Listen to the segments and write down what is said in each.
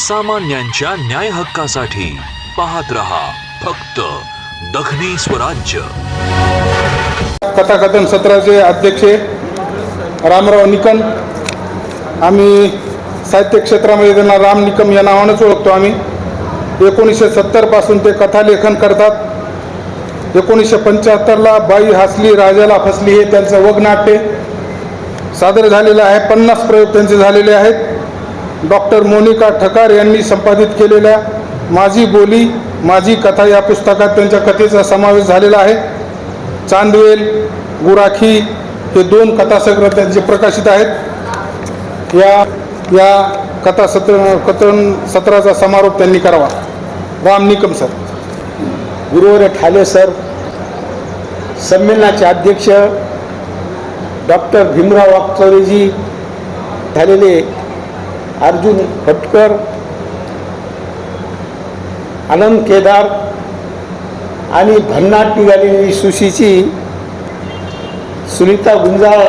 सामान्यांच्या न्याय हक्कासाठी पाहत रहा फक्त दखनी स्वराज्य कथाकथन सत्राचे अध्यक्ष रामराव निकम. आम्ही साहित्य क्षेत्रामध्ये त्यांना राम निकम या नावानंच ओळखतो आम्ही. एकोणीसशे सत्तरपासून ते कथालेखन करतात. एकोणीसशे पंच्याहत्तरला बाई हसली राजाला फसली हे त्यांचं वगनाट्य. सादर झालेलं आहे पन्नास प्रयोग त्यांचे झालेले आहेत. डॉक्टर मोनिका ठकार यांनी संपादित केलेल्या माझी बोली माझी कथा या पुस्तकात त्यांच्या कथेचा समावेश झालेला आहे. चांदवेल गुराखी हे दोन कथासंग्रह त्यांचे प्रकाशित आहेत. या या कथासत्र कथन सत्राचा समारोप त्यांनी करावा. राम निकम सर. गुरुवर ठाले सर संमेलनाचे अध्यक्ष डॉक्टर भीमराव वाकचौरेजी झालेले अर्जुन भटकर आनंद केदार आणि भन्नाट निघालेली सुशीची सुनीता गुंजाळ.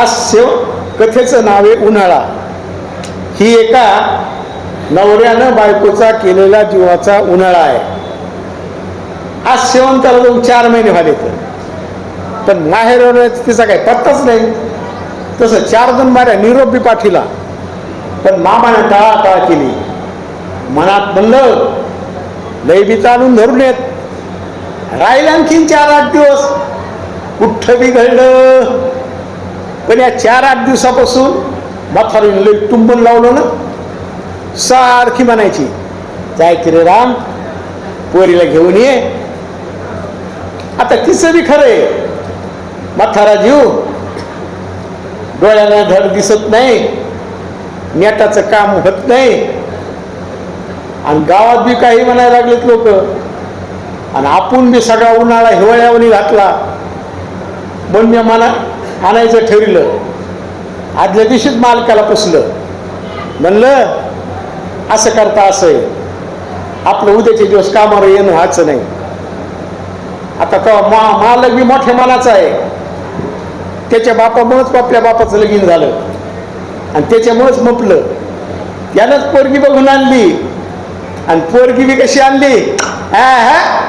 आज सेव कथेचं नाव आहे उन्हाळा. ही एका नवऱ्यानं बायकोचा केलेला जीवाचा उन्हाळा आहे. आज शेवंताला जाऊन चार महिने झाले तर पण माहेर तिचा काही पत्ताच नाही. तसं चार जण माऱ्या निरोपी पाठीला. पण मामाने टाळा केली. मनात म्हणलं लय बी चालून धरून येत राहिले आणखीन चार आठ दिवस. कुठं बी घडलं. पण या चार आठ दिवसापासून म्हातारीने लई टुंबन लावलं ना. सारखी म्हणायची जाय की रे राम पोरीला घेऊन ये. आता तिचं बी खरं आहे. म्हातारा जीव डोळ्याला धड दिसत नाही नेटाचं काम होत नाही. आणि गावात बी काही म्हणायला लागलेत लोक आणि आपण बी सगळा उन्हाळा हिवाळ्यावनी घातला. म्हणून मी मला आणायचं ठरलं. आदल्या दिवशीच मालकाला पुसलं. म्हणलं असं करता असं आहे. आपलं उद्याचे दिवस कामावर येणं व्हायचं नाही. आता तो मा मालक बी मोठ्या मनाचा आहे. त्याच्या बापामुळंच आपल्या बापाचं लगीन झालं. आणि त्याच्यामुळंच मपलं यानंच पोरगी बघून आणली. आणि पोरगी बी कशी आणली? हा हा.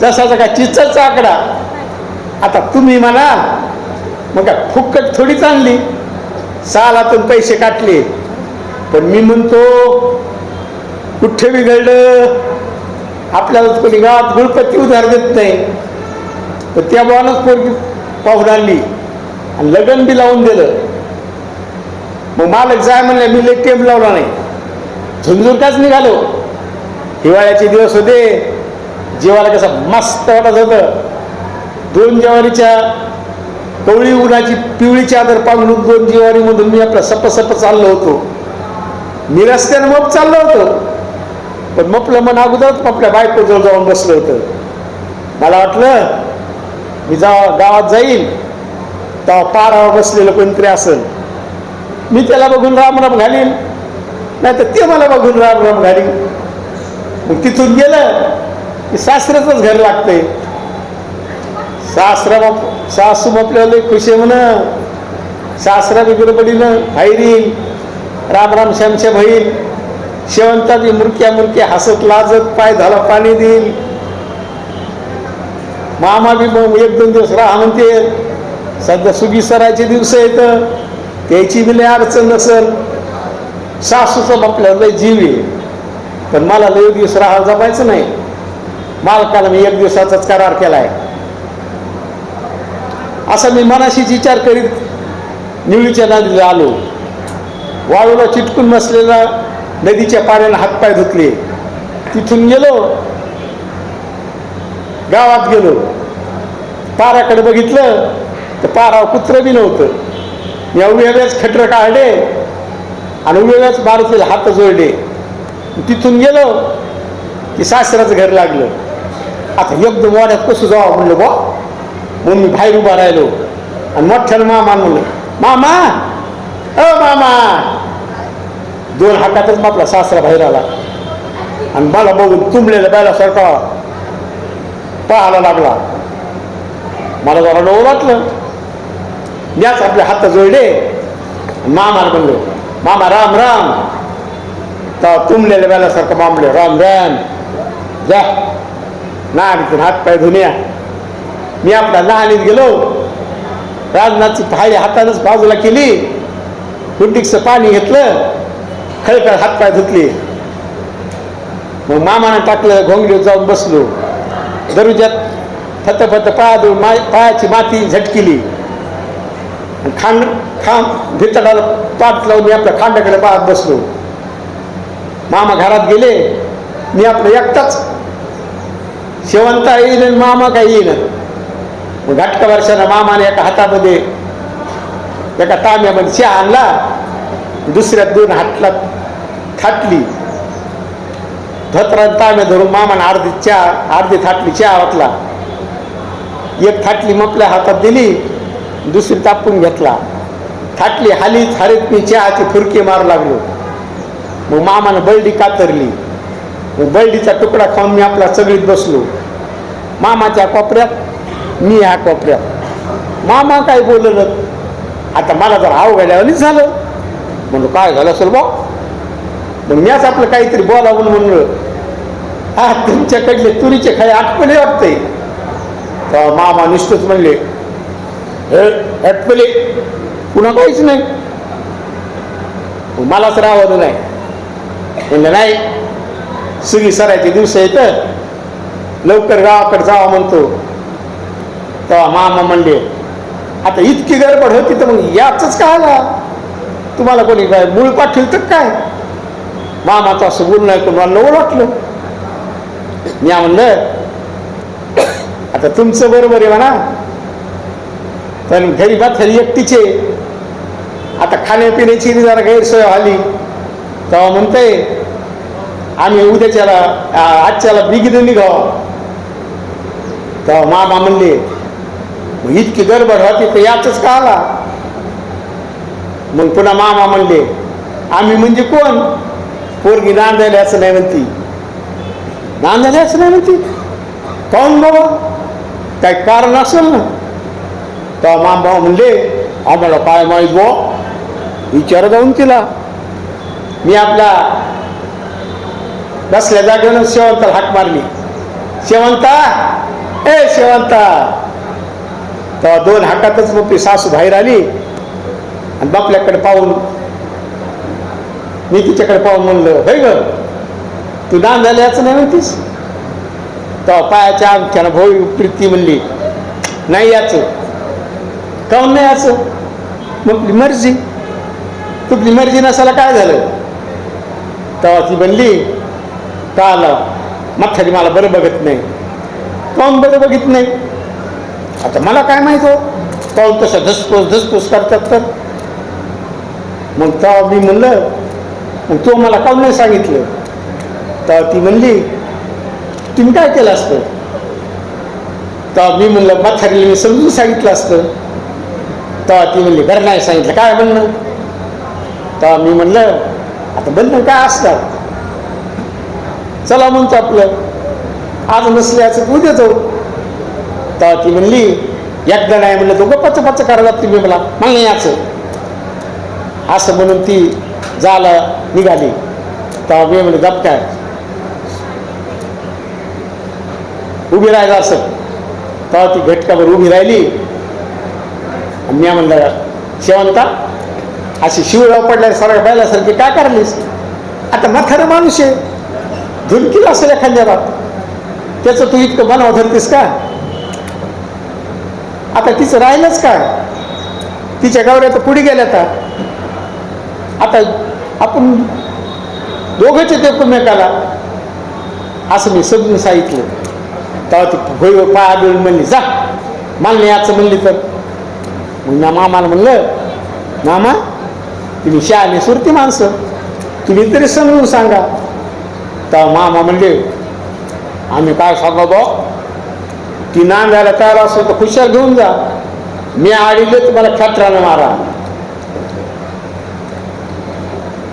जसाचा का चिचरचा आकडा. आता तुम्ही म्हणा मग काय फुकट थोडीच आणली. सालातून पैसे काटले. पण मी म्हणतो कुठे बिघडलं? आपल्याला कोणी गावात गुळपती उधार देत नाही. तर त्या भावानंच पोरगी पाहून आणली. आणि लग्न बी लावून दिलं. मग मालक जाय म्हणले मी लेट टेम लावला नाही. झुंझुरकाच निघालो. हिवाळ्याचे दिवस होते. जेवायला कसं मस्त वाटत होतं. दोन जेवारीच्या कवळी उन्हाची पिवळी चादर पांघरून दोन जेवारीमधून मी आपला सप सप चाललो होतो. मी रस्त्यानं मप चाललो होतो. पण मपलं मन अगोदरच आपल्या बायकोजवळ जाऊन बसलं होतं. मला वाटलं मी जा गावात जाईल तेव्हा पारावर बसलेलं कोणतरी असेल. मी त्याला बघून राम राम घालीन. नाही तर ते मला बघून राम राम घालीन. मग तिथून गेलं की सासऱ्याचंच घर लागतंय. सासरा बाप सासू आपल्याला खुशी आहे म्हण. सासरा बी गडबडीनं हायरी राम राम श्यामच्या बहीण. शेवंता मुरक्या मुरक्या हसत लाजत पाय झाला पाणी देईल मामा बी एक दोन दिवस राहा म्हणते. सध्या सुगी सरायचे दिवस आहेत. त्याची बी लय अडचण नसल. सासूचं आपल्याला लय जीव आहे. पण मला लय दिवस राहायला जपायचं नाही. मालकाला मी एक दिवसाचाच करार केलाय. असा मी मनाशीच विचार करीत निवळीच्या नदीला आलो. वाळूला चिटकून बसलेला नदीच्या पाण्याला हातपाय धुतले. तिथून गेलो. गावात गेलो. पाराकडे बघितलं. तर पाराव कुत्रं बी नव्हतं. या उभ्याच खटर काढले आणि उभ्याच मारुतीला हात जोडले. तिथून गेलो की सासऱ्याचं घर लागलं. आता एकदम वाड्यात कसं जावं म्हणलं बा म्हणून मी बाहेर उभा राहिलो. आणि मोठ्यानं मामा म्हणलं मामा अ मामा. दोन हातातच आपला सासरा बाहेर आला. आणि मला बघून तुंबलेल्या बायलासारखा पाहायला लागला. मला जरा डोळ वाटलं. याच आपले हात जोडले मामाला म्हणलो मामा राम राम. तर तुंबलेल्या वेळासारखं मामले राम राम. जा. नागीतून हात पाय धुन्या मी आपला लहानीत गेलो. राजनाथची थाळी हातानंच बाजूला केली. कुंडीचं पाणी घेतलं. खळखळ हातपाय धुतले. मग मामानं टाकलं घोंगडीवर जाऊन बसलो. दरुज्यात फत फत पाया मा पायाची माती झटकिली. खांड खांब भितडाला पाठ लावून मी आपल्या खांडाकडे पाहत बसलो. मामा घरात गेले. मी आपलं एकटाच. शेवंता येईल आणि मामा काय येईल मग घटका वर्षानं मामाने एका हातामध्ये एका तांब्यामध्ये चहा आणला. दुसऱ्या दोन हातला थाटली. धोत्रान तांब्या धरून मामाने अर्धी चहा अर्धी थाटली चहा वाटला. एक थाटली मपल्या हातात दिली. दुसरी तापून घेतला. थाटली हालीच हरीत मी चहाची फुरकी मारू लागलो. मग मामानं बळडी कातरली. मग बळडीचा तुकडा खाऊन मी आपला सगळीत बसलो. मामाच्या कोपऱ्यात मी ह्या कोपऱ्यात. मामा काय बोललं? आता मला जर अवघड्यावानीच झालं. म्हणलं काय झालं असेल बा? मग मीच आपलं काहीतरी बोलावून म्हणलं हा तुमच्याकडले तुरीचे काही आठवले वाटते तर मामा निष्ठच म्हणले हे आठवले पुन्हा काहीच नाही. मग मलाच राहवलं नाही. म्हणलं नाही सुगी सरायचे दिवस येतं लवकर गावाकडे जावा म्हणतो. तेव्हा मामा म्हणले आता इतकी गडबड होती तर मग याच काय आला तुम्हाला कोणी काय मूळ पाठवलं तर काय? मामाचं असं बोलणं ऐकून मला नवं वाटलं. मी म्हणलं आता तुमचं बरोबर आहे म्हणा. पण घरी बाथरी एकटीचे. आता खाण्यापिण्याची जरा गैरसोय झाली. तेव्हा म्हणते आम्ही उद्याच्याला आजच्याला बिगिन निघाव. तेव्हा मामा म्हणले इतकी गडबड होती तर याच का आला? मग पुन्हा मामा म्हणले आम्ही म्हणजे कोण? पोरगी नांदायला असं नाही म्हणती. नांदायला असं नाही म्हणती? काऊन बाबा? काय कारण असेल ना. तेव्हा मामा म्हणले आम्हाला काय माहीत बो. विचार जाऊन तिला. मी आपला बसल्या जागेवर शेवंताला हाक मारली. शेवंता ए शेवंता. तेव्हा दोन हाकातच मग ती सासू बाहेर आली आणि बापल्याकडे पाहून मी तिच्याकडे पाहून म्हणलं होय ग तू दान झालं याचं नाही म्हणतीस? तेव्हा पायाच्या अंगठ्यानं भाऊ प्रीती म्हणली नाही याचं. काऊन नाही असं? मग आपली मर्जी. तुपली मर्जी नसायला काय झालं? तेव्हा ती म्हणली का आलं मथारी मला बरं बघत नाही. काऊन बरं बघित नाही? आता मला काय माहीत हो? काऊन तसं धसपूस धसपूस करतात तर. मग तेव्हा मी म्हणलं मग तो मला काऊन नाही सांगितलं? तेव्हा ती म्हणली तुम्ही काय केलं असतं? तेव्हा मी म्हणलं म्हातारीला मी समजून सांगितलं असतं. तेव्हा ती म्हणली बरं नाही सांगितलं काय म्हणणं? तेव्हा मी म्हणलं आता बंधन काय असतात चला म्हणतो आपलं. आज नसल्याचं उद्या जाऊ. तेव्हा ती म्हणली एकदा नाही म्हणलं तो गप्पाचं पच्च करायला तुम्ही मला. मला नाही याचं असं म्हणून ती जायला निघाली. तेव्हा मी म्हणलं गप काय? उभी राहिला असं. तेव्हा ती घटकावर उभी राहिली. आणि मी म्हणलं शेवंता अशी शिवराव पडल्या सारख्या बैलासारखी काय करलीस? आता म्हातारा माणूस आहे. धुरकीला असेल एखाद्याला त्याचं तू इतकं बनाव धरतीस का? आता तिचं राहिलंच काय तिच्या गावऱ्या तर पुढे गेल्या आता आता आपण दोघंच येते एकमेकाला. असं मी समजून सांगितलं. तेव्हा ती भोईवर पाया देऊन म्हणली जा मान्य याचं म्हणली तर. मग ना मामाला म्हणलं मामा तुम्ही शहाणे सुरती माणसं. तुम्ही तरी समजून सांगा. तर मामा म्हणले आम्ही काय सांगा बा ती नांदायला तयार असेल तर खुशाल घेऊन जा. मी आडीले तुम्हाला खेत्रानं मारा.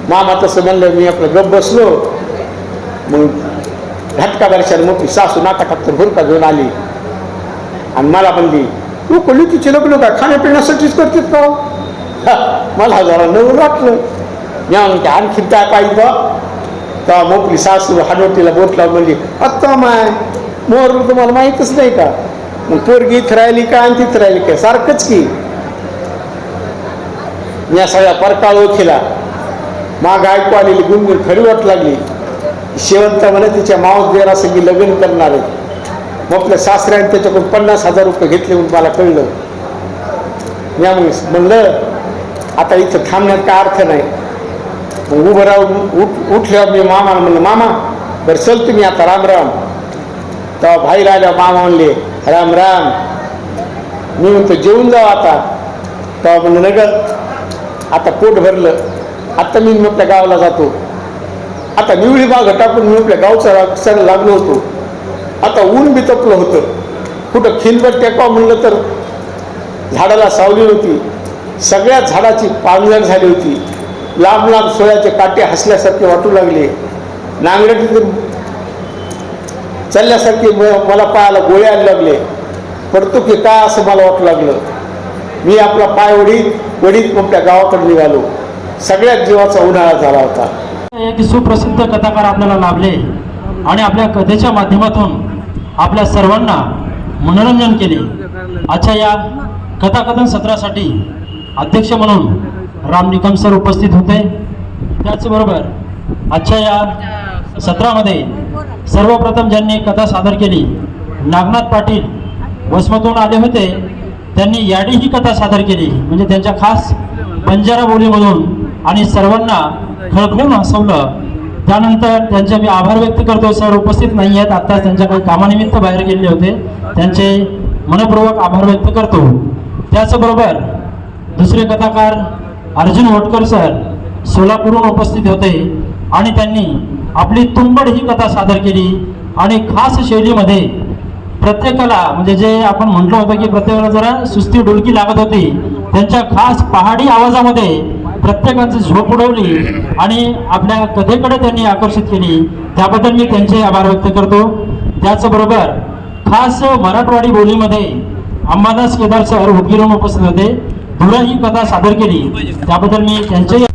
मामा तसं म्हणलं मी आपलं गप बसलो. मग घटका वर्षाने मोठी सासू नाटकात भुरका घेऊन आली. आणि मला म्हणली तू कोणी तिचे लग्न का खाण्यापिण्यासाठीच करतेत का? मला जरा नवर वाटलं मी म्हणते आणखी काय पाहिजे? बा मोकळी मोकली सासू हाडवटीला बोटला म्हणजे आत्ता माय मोर तुम्हाला माहीतच नाही का? मग पोरगी इथं राहिली का आणि तिथं राहिली का? सारखंच की. या सगळ्या परकाळ ओळखीला. माग ऐकू आलेली गुणगुण खरी वाट लागली. शेवंत म्हणे तिच्या मावस देर असं की लग्न करणार आहे. मग आपल्या सासऱ्याने त्याच्याकडून पन्नास हजार रुपये घेतले म्हणून मला कळलं. यामुळे म्हणलं आता इथं थांबण्यात काय अर्थ नाही. मग उभं राहून उठ उठल्यावर मी मामाला म्हणलं मामा बरं चल तुम्ही आता राम राम. तेव्हा भाई राहिल्या मामा म्हणले राम राम. मी म्हणतो जेवून जाऊ आता. तेव्हा म्हणलं नाही आता पोट भरलं. आत्ता मी आपल्या गावाला जातो. आता निवडी बाग टाकून मी आपल्या गावचा सण लागलो होतो. आता ऊन बितपलं होतं. कुठं खिलबट टेकवा म्हणलं तर झाडाला सावली होती. सगळ्या झाडाची पानगड झाली होती. लांब लांब सोयाचे काटे हसल्यासारखे वाटू लागले. नांगरटीतून चालल्यासारखे मला पायाला गोळे आले लागले. पडतो की काय असं मला वाटू लागलं. मी आपला पाय वडीत वडीत आपल्या गावाकडे निघालो. सगळ्यात जीवाचा उन्हाळा झाला होता. सुप्रसिद्ध कथाकार आपल्याला लाभले. आणि आपल्या कथेच्या माध्यमातून आपल्या सर्वांना मनोरंजन केले. आजच्या या कथाकथन सत्रासाठी अध्यक्ष म्हणून राम निकम सर उपस्थित होते. त्याचबरोबर आजच्या या सत्रामध्ये सर्वप्रथम ज्यांनी कथा सादर केली नागनाथ पाटील वसमतून आले होते. त्यांनी याडी ही कथा सादर केली. म्हणजे त्यांच्या खास बंजारा बोलीमधून आणि सर्वांना खळखळून हसवलं. त्यानंतर त्यांचे मी आभार व्यक्त करतो सर उपस्थित नाही आहेत. आत्ता त्यांच्या काही कामानिमित्त बाहेर गेले होते. त्यांचे मनपूर्वक आभार व्यक्त करतो. त्याचबरोबर दुसरे कथाकार अर्जुन होटकर सर सोलापूरहून उपस्थित होते आणि त्यांनी आपली तुंबड ही कथा सादर केली आणि खास शैलीमध्ये प्रत्येकाला म्हणजे जे आपण म्हटलं होतं की प्रत्येकाला जरा सुस्ती डुलकी लागत होती त्यांच्या खास पहाडी आवाजामध्ये प्रत्येकाची झोप उडवली आणि आपल्या कथेकडे त्यांनी आकर्षित केली. त्याबद्दल मी त्यांचे आभार व्यक्त करतो. त्याचबरोबर खास मराठवाडी बोलीमध्ये अंबादास केदार सर उदगीरहून उपस्थित होते. धुरा ही कथा सादर केली. त्याबद्दल मी त्यांचे